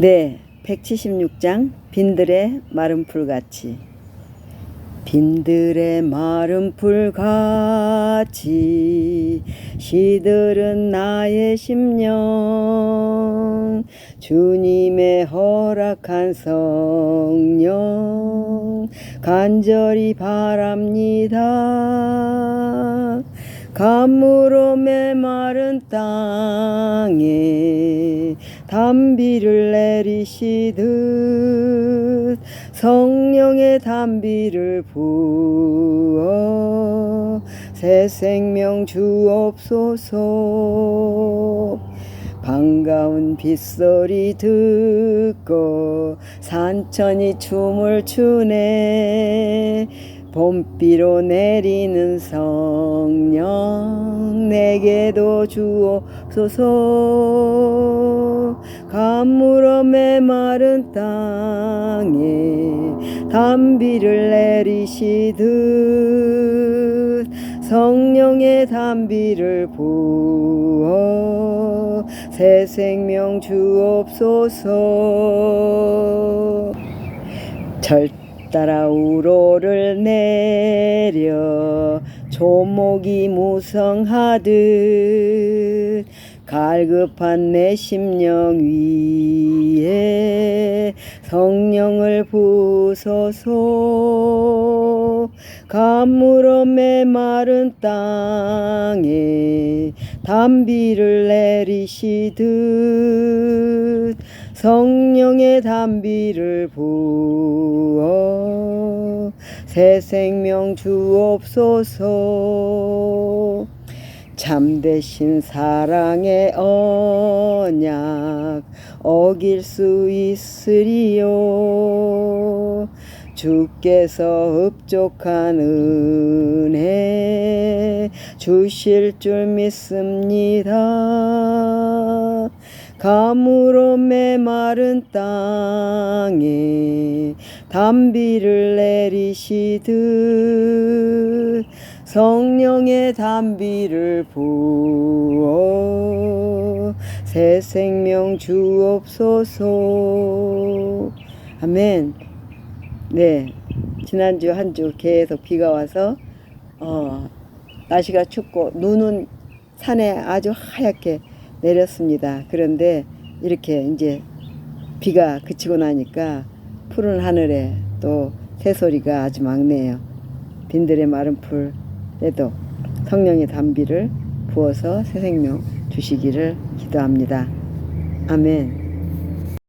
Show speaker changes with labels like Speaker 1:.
Speaker 1: 네, 176장 빈들의 마른 풀같이. 빈들의 마른 풀같이 시들은 나의 심령 주님의 허락한 성령. 간절히 바랍니다 가물어 메마른 땅에 담비를 내리시듯 성령의 담비를 부어 새 생명 주옵소서. 반가운 빗소리 듣고 산천이 춤을 추네 봄비로 내리는 성령 내게도 주옵소서. 가물어 메마른 땅에 담비를 내리시듯 성령의 담비를 부어 새 생명 주옵소서. 절 따라 우로를 내려 조목이 무성하듯 갈급한 내 심령 위에 성령을 부소서. 가물어 메마른 땅에 담비를 내리시듯 성령의 담비를 부어 새 생명 주옵소서 참되신 사랑의 언약 어길 수 있으리요 주께서 흡족한 은혜 주실 줄 믿습니다. 가물어 메마른 땅에 담비를 내리시듯 성령의 담비를 부어 새 생명 주옵소서. 아멘. 네. 지난주 한 주 계속 비가 와서 어, 날씨가 춥고 눈은 산에 아주 하얗게 내렸습니다. 그런데 이렇게 이제 비가 그치고 나니까 푸른 하늘에 또 새소리가 아주 막네요. 빈들의 마른 풀에도 성령의 담비를 부어서 새 생명 주시기를 기도합니다. 아멘.